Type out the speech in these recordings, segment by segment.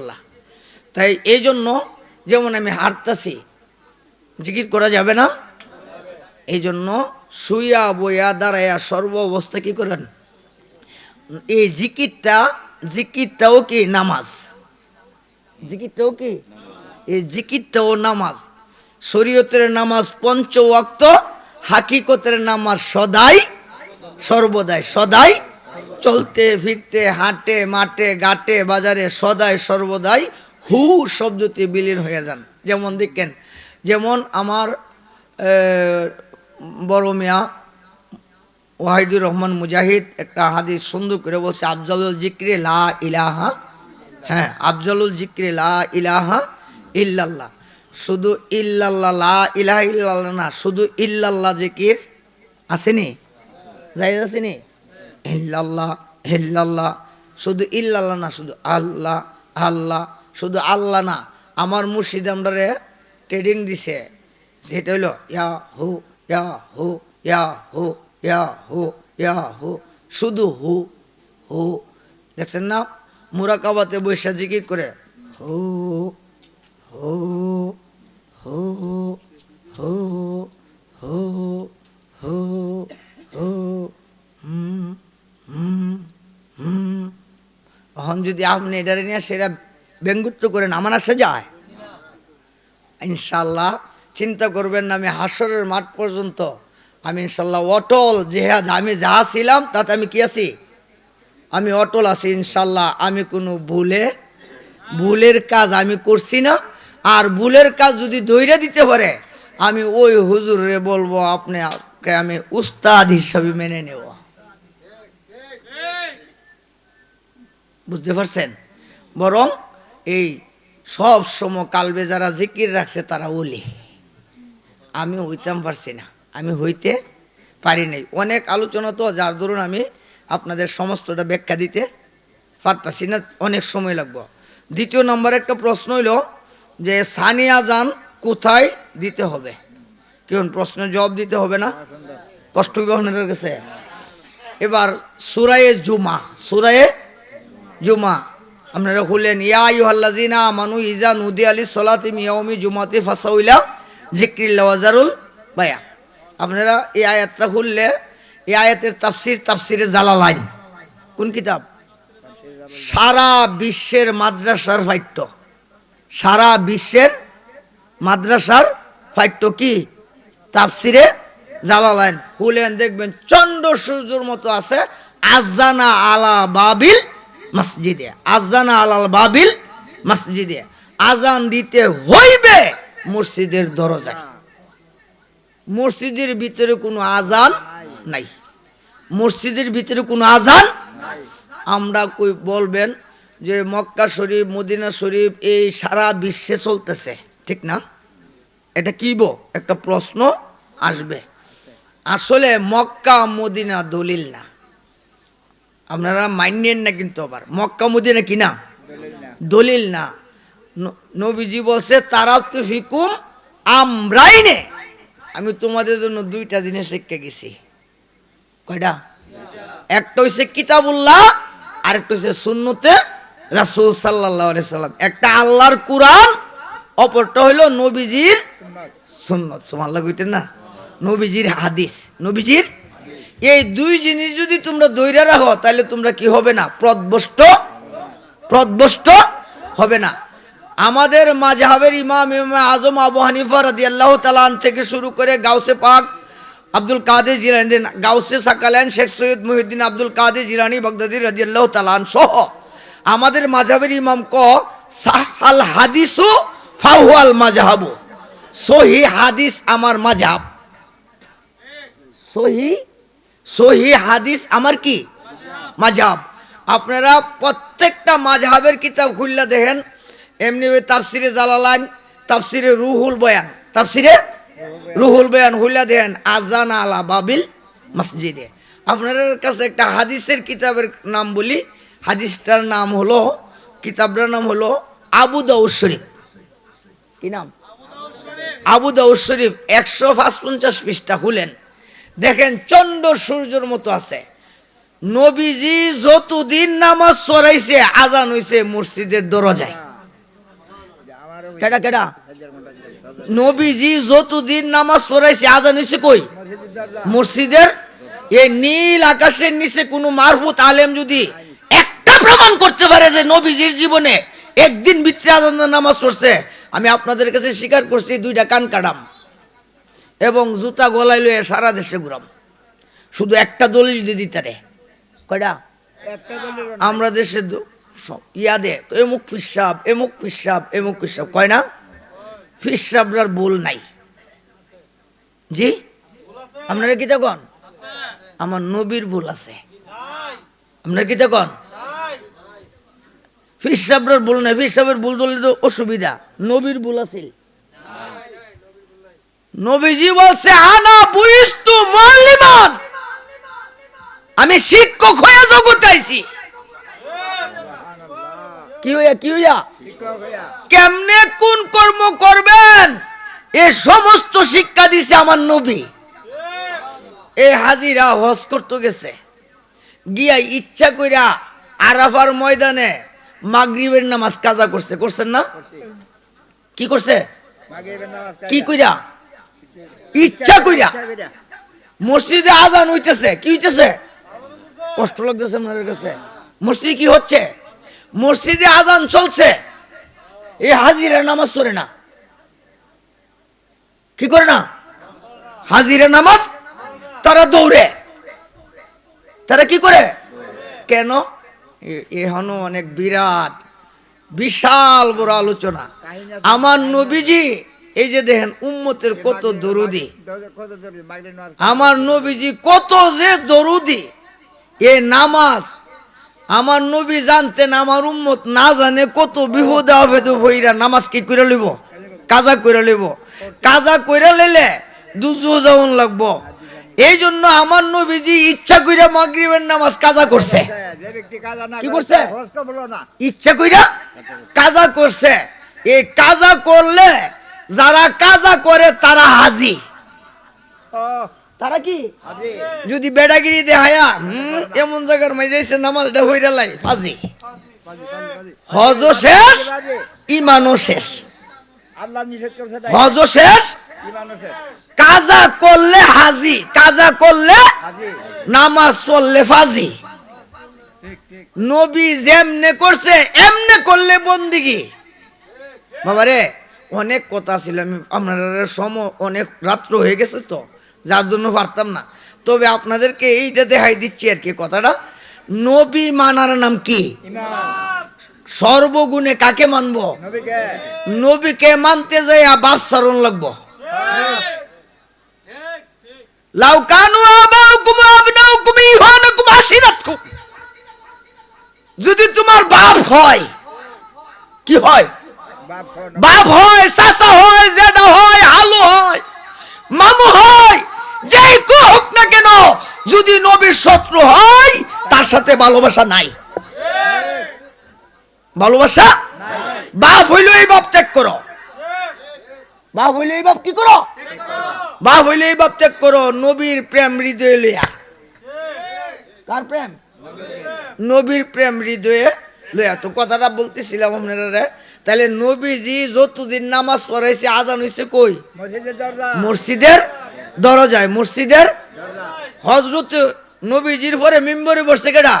আল্লাহ। তাই এই জন্য যেমন আমি হারতাছি, জিকির করা যাবে না? এই জন্য শুইয়া বইয়া দাঁড়াইয়া সর্ব অবস্থা কি করেন? এই জিকিরটা, জিকিরটাও কি নামাজ? জিকিরটাও কি? এই জিকিরটাও নামাজ। শরীয়তের নামাজ পঞ্চ ওয়াক্ত হাকিকতের নামাজ সদাই, সর্বদাই সদাই চলতে, ফিরতে, হাঁটে, মাঠে, ঘাটে, বাজারে সদাই, সর্বদাই হু শব্দটি বিলীন হয়ে যান। যেমন দেখেন, যেমন আমার বড় মিয়া ওয়াহিদুর রহমান মুজাহিদ একটা হাদিস সুন্দর করে বলছে, আফজালুল জিক্রে লা ইলাহা হ্যাঁ আফজালুল জিক্রে লা ইলাহা ইল্লাল্লাহ শুধু ইল্লাল্লাহ, লা ইলাহা ইল্লাল্লাহ না শুধু ইল্লাল্লাহ জিকির আসেনি? যাই আসেনি? ইল্লাল্লাহ ইল্লাল্লাহ শুধু ইল্লাল্লাহ না, শুধু আল্লাহ আল্লাহ। শুধু আল্লাহ না, আমার মুর্শিদ আমরারে ট্রেডিং দিছে। সেটা হইল ইয়া হু ইয়া হু ইয়া হু ইয়া হু ইয়া হু। শুধু হু হু। দেখছেন না? মুরাকাবাতে বৈশা জিকির করে, হু হু হু হু হু হু হু, হুম। এখন যদি আপনি এটারে নিয়ে সেটা ব্যঙ্গুত্ব করেন আমার আসে যায় ইনশাল্লাহ চিন্তা করবেন না, আমি হাসরের মাঠ পর্যন্ত আমি ইনশাল্লাহ অটল জেহাদ, আমি যা ছিলাম তাতে আমি কি আছি? আমি অটল আছি ইনশাল্লাহ আমি কোনো ভুলে, ভুলের কাজ আমি করছি না, আর ভুলের কাজ যদি ধৈর্য দিতে পারে, আমি ওই হুজুরে বলব, আপনাকে আমি উস্তাদ হিসাবে মেনে নেব। বুঝতে পারছেন? বরং এই সব সময় কালবে যারা জিকির রাখছে তারা ওলি। আমি হইতাম পারছি না। আমি হইতে পারি নাই। অনেক আলোচনা তো, যার দরুন আমি আপনাদের সমস্তটা ব্যাখ্যা দিতে পারতাছি না, অনেক সময় লাগবে। দ্বিতীয় নম্বর একটা প্রশ্ন হইল যে, সানিয়া যান কোথায় দিতে হবে? কেমন প্রশ্নের জবাব দিতে হবে না? কষ্ট আপনাদের কাছে? এবার সুরায়ে জুমা, সুরায়ে জুমা। আপনারা খুললেন, ইয়া ইউহাল্লাজিনা মানু ইজা নুদি আলী সলাতি মিয়াউমি জুমাতি ফাসাউইলা জিক্রিল্লা ওয়াজারুল বায়া। আপনারা এই আয়াতটা খুললে, এই আয়াতের তাফসির তাফসিরে জালালাইন কোন কিতাব? সারা বিশ্বের মাদ্রাসার ফাইট্য সারা বিশ্বের মাদ্রাসার ফাইট্য কি? তাফসিরে জালালাইন খুলেন, দেখবেন চন্দ্র সূর্যর মতো আছে আজানা আলা বাবিল মসজিদে। আজানা আলাল বাবিল মসজিদে। আজান দিতে হইবে মসজিদের দরজায়। মসজিদের ভিতরে কোনো আজান নাই। মসজিদের ভিতরে কোনো আজান আমরা কই বলবেন যে মক্কা শরীফ, মদিনা শরীফ এই সারা বিশ্বে চলতেছে। ঠিক না? এটা কি বো? একটা প্রশ্ন আসবে। আসলে মক্কা, মদিনা দলিল না। আপনারা মাইনেন না কিন্তু আবার। মক্কা মদিনা কি না? দলিল না। নবীজি বলছে তারাও তো ফিকুম আমরাই নে আমি তোমাদের জন্য দুইটা জিনিস শিক্ষা গেছি। কয়টা? একটা হইছে কিতাবুল্লাহ আর একটা হইছে সুন্নতে রাসূল আলাইহি সাল্লাম। একটা আল্লাহর কুরআন, অপরটা হইল নবীজির সুন্নত। সুবহানাল্লাহ কইতেন না? নবীজির হাদিস। নবীজির এই দুই জিনিস যদি তোমরা দৈরা রাখো, তাহলে তোমরা কি হবে না? প্রদবষ্ট প্রদবষ্ট হবে না। আমাদের মাঝহাবের ইমাম ইমাম আজম আবু হানিফা রাদিয়াল্লাহু তাআলা আন থেকে শুরু করে গাউসে পাক আব্দুল কাদের জিলানি, গাউসে সাকালান, শেখ সৈয়দ মুহিউদ্দিন আব্দুল কাদের জিলানি, বাগদাদি রাদিয়াল্লাহু তাআলা আন সহ আমাদের মাঝহাবের ইমাম ক? সাহাল হাদিসু ফাহুয়াল মাযহাবু সহি হাদিস আমার মাযহাব সহি সহি হাদিস আমার কি? মাঝহাব। আপনারা প্রত্যেকটা মাঝহাবের কিতাব খুললে দেখেন, এমনি ওই তাফসিরে জালালাইন, তাফসিরে রুহুল বয়ান। তাফসিরে রুহুল বয়ান খুললা দেখেন আজান আলা বাবিল মসজিদে। আপনাদের কাছে একটা হাদিসের কিতাবের নাম বলি। হাদিসটার নাম হলো, কিতাবটার নাম হলো আবু দাউদ শরীফ। কি নাম? আবু দাউদ শরীফ একশো পাঁচ পঞ্চাশ পৃষ্ঠা খুলেন। দেখেন চন্দ্র সূর্যের মতো আছে। নবীজি যতদিন নামাজ সরাইছে আজান হইছে মসজিদের দরজায়। কেডা কেডা? নবীজি যতদিন নামাজ আজান কই? মসজিদের। এই নীল আকাশের নিচে কোনো মারফুত আলেম যদি একটা প্রমাণ করতে পারে যে নবীজির জীবনে একদিন ভিতরে আজান নামাজ পড়ছে, আমি আপনাদের কাছে স্বীকার করছি, দুইটা কান কাটাম। এবং জুতা গলায় লয়ে সারা দেশে ঘুরাম। শুধু একটা দলিল যদি দিতে রে কয়টা? আমরা দেশে ইয়াদে। এমুক পিসাব এমুক পিসাব এমুক পিসাব কয় না পিসাবরার ভুল নাই। জি? আপনারা কি তখন? আমার নবীর ভুল আছে। আপনার কি তখন? পিসাবরার ভুল নাই। পিসাবের ভুল ধরলে তো অসুবিধা। নবীর ভুল আছে নবীজি বলছে আনা বুইস্তু মুআল্লিমান। আমি শিক্ষক হয়ে জগতে আইছি। কি হইয়া কি হইয়া? কেমনে কোন কর্ম করবেন? এ সমস্ত শিক্ষা দিছে আমার নবী। এ হাজিরা হজ করতে গেছে। গিয়া ইচ্ছা কইরা আরাফার ময়দানে মাগরিবের নামাজ কাজা করছে। করছেন না? কি করছে? কি কইরা? ইচ্ছা কইরা। মসজিদে আজান হইতেছে কি হইতেছে? কষ্ট লাগতেছে আপনাদের কাছে। মসজিদে কি হচ্ছে? মসজিদে আজান চলছে। এই হাজিরা নামাজ পড়ে না। কি করে না? হাজিরা নামাজ তারা দৌড়ে। তারা কি করে? কেন? এখনও অনেক বিরাট বিশাল বড় আলোচনা। আমার নবীজি এই যে দেখেন উম্মতের কত দরুদি। আমার নবীজি কত যে দরুদি। এ নামাজ আমার নবী জানতেন আমার উম্মত না জানে কত বিহুদা তো ভইরা নামাজ কি করে লইব? কাজা করে লইব? কাজা করে লইলে দুজু যেমন লাগবো। এই জন্য আমার নবীজি ইচ্ছা কইরা মাগরিবের নামাজ কাজা করছে। কি করছে? ইচ্ছা কইরা কাজা করছে। এই কাজা করলে যারা কাজা করে তারা হাজি। তারা কি? যদি বেড়াগিরি হুম এমন জায়গার মাঝে এসে নামাজটা হইরা লাই বাজি হজও শেষ ইমানও শেষ। হজও শেষ কাজা করলে হাজি কাজা করলে নামাজ পড়লে ফাজি। নবী যেমনে করছে এমনে করলে বন্দিগি। বাবারে অনেক কথা ছিল আমি আপনার সম অনেক রাত্র হয়ে গেছে তো যার জন্য পারতাম না। তবে আপনাদেরকে এইটা দেখাই দিচ্ছি আর কি কথাটা। নবী মানার নাম কি? সর্বগুণে কাকে মানব? নবীকে। মানতে যাই বাপ সারণ লাগবো। লাউ কানু আবাউকুম আবনাউকুম ইহানুকুম আশিরাতকুম। যদি তোমার বাপ হয় কি হয়? বাপ হয়, চাচা হয় জেঠা হয় হালু হয়, মামু হয় কো হোক না কেন, যদি নবীর শত্রু হয়, তার সাথে ভালোবাসা নাই। ভালোবাসা বাপ হইল এই বাপ ত্যাগ করো। বাপ হইলে এই বাপ কি করো? বাপ হইলে এই বাপ ত্যাগ করো, নবীর প্রেম হৃদয়ে লইয়া। কার প্রেম। নবীর প্রেম হৃদয়ে লইয়া তো কথাটা বলতেছিলাম আপনারা তাহলে নবীজি যতদিন নামাজ পড়াইছে আজান হইছে কই? মসজিদের দরজায় মসজিদের হজরত নবীজির পরে মিম্বরে বসছে কেডা?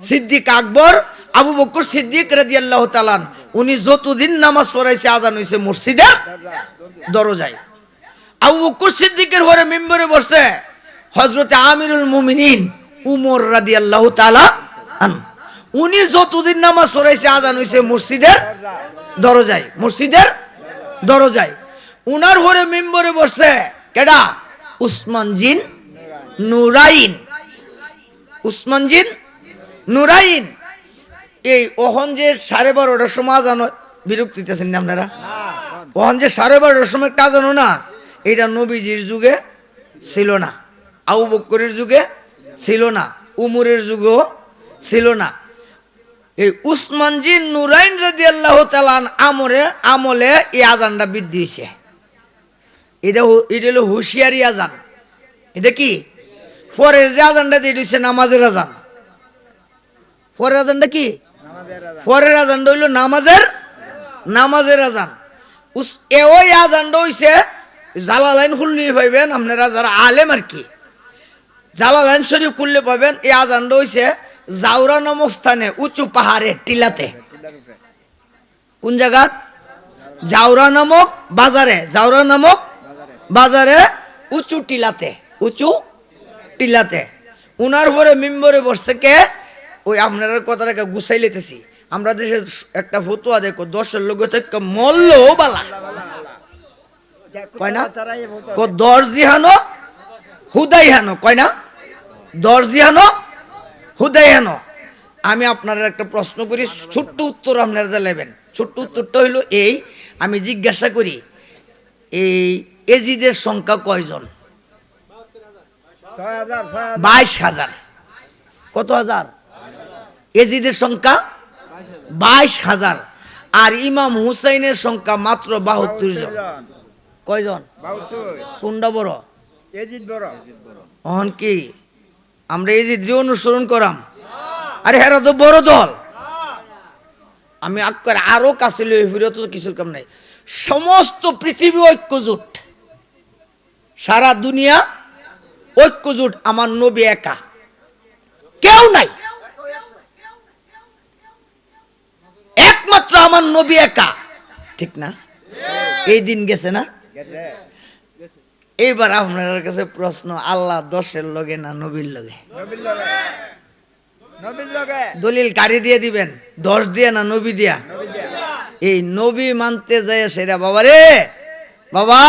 সিদ্দিক আকবর আবু বকর সিদ্দিক রাজি আল্লাহ তালান উনি যতদিন নামাজ পড়াইছে আজান হইছে মসজিদের দরজায়। আবু বকর সিদ্দিকের পরে মিম্বরে বসছে হজরত আমিরুল মুমিনিন উমর রাদি আল্লাহ তালা আন উনি যতদিন নামাজ পড়াইছে, আজান হইছে মসজিদের দরজা দরজায়। মসজিদের দরজায়। উনার ঘরে মেম্বরে বসছে কেডা? উসমান জিন নুরাইন। উসমান জিন নুরাইন। এই ওহন যে সাড়ে বারোটার সময় জানো বিরক্ত দিতেছেন না আপনারা? ওহন যে সাড়ে বারোটার সময় কাজ জানো না, এটা নবীজির যুগে ছিল না। আবু বক্করের যুগে ছিল না। উমরের যুগেও ছিল না। এই উসমান জি নুরাইন রাজি আল্লাহ তালান আমরে, আমলে এই আজানটা বৃদ্ধি হয়েছে এটা এটা হলো হুঁশিয়ারি আজান এটা কি? পরের যে আজানটা দিয়ে দিচ্ছে নামাজের আজান পরের আজানটা কি? পরের আজানটা হইল নামাজের নামাজের আজান উস- এ ওই আজানটা হইছে, জালালাইন খুললেই পাইবেন আপনারা যারা আলেম আর কি। জালালাইন শরীফ খুললে পাবেন, এই আজানটা হইছে জাউরা নামক স্থানে উঁচু পাহাড়ে টিলাতে। কোন জায়গাত জাউরা নামক বাজারে জাউরা নামক বাজারে উঁচু টিলাতে উঁচু টিলাতে। উনার পরে মিম্বরে বসছে কে? ওই আপনার কথাটাকে গুছাই লেতেছি। আমরা দেশে একটা ফতুয়া দেখো, দশের লোক থেকে মরলেও বালা দর্জি হানো হুদাই হানো কয় না? দর্জি হানো আমি আপনার একটা প্রশ্ন করি ছোট্ট উত্তর আপনারা দেবেন ছোট্ট উত্তরটা হইল এই আমি জিজ্ঞাসা করি এই এজিদের সংখ্যা কয়জন? বাইশ হাজার। কত হাজার? এজিদের সংখ্যা বাইশ হাজার। আর ইমাম হুসাইনের সংখ্যা মাত্র বাহাত্তর জন। জন। কয়জন? কোনটা বড়। অহন কি? আমরা এই যে দৃঢ় অনুসরণ করাম। আরে হেরা তো বড় দল। আমি আক্কার আরও কাছে তো কিছুর কাম নাই। সমস্ত পৃথিবী ঐক্যজোট। সারা দুনিয়া ঐক্যজোট, আমার নবী একা। কেউ নাই। একমাত্র আমার নবী একা। ঠিক না? এই দিন গেছে না? এইবার আপনার কাছে প্রশ্ন আল্লাহ দশের লগে না নবীর লগে? দলিল কারি দিয়ে দিবেন? দশ দিয়া না নবী দিয়া? এই নবী মানতে যায় সেরা বাবা রে! বাবা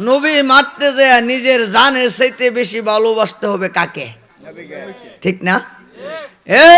নবী মারতে যায় নিজের জানের চাইতে বেশি ভালোবাসতে হবে কাকে? ঠিক না? এ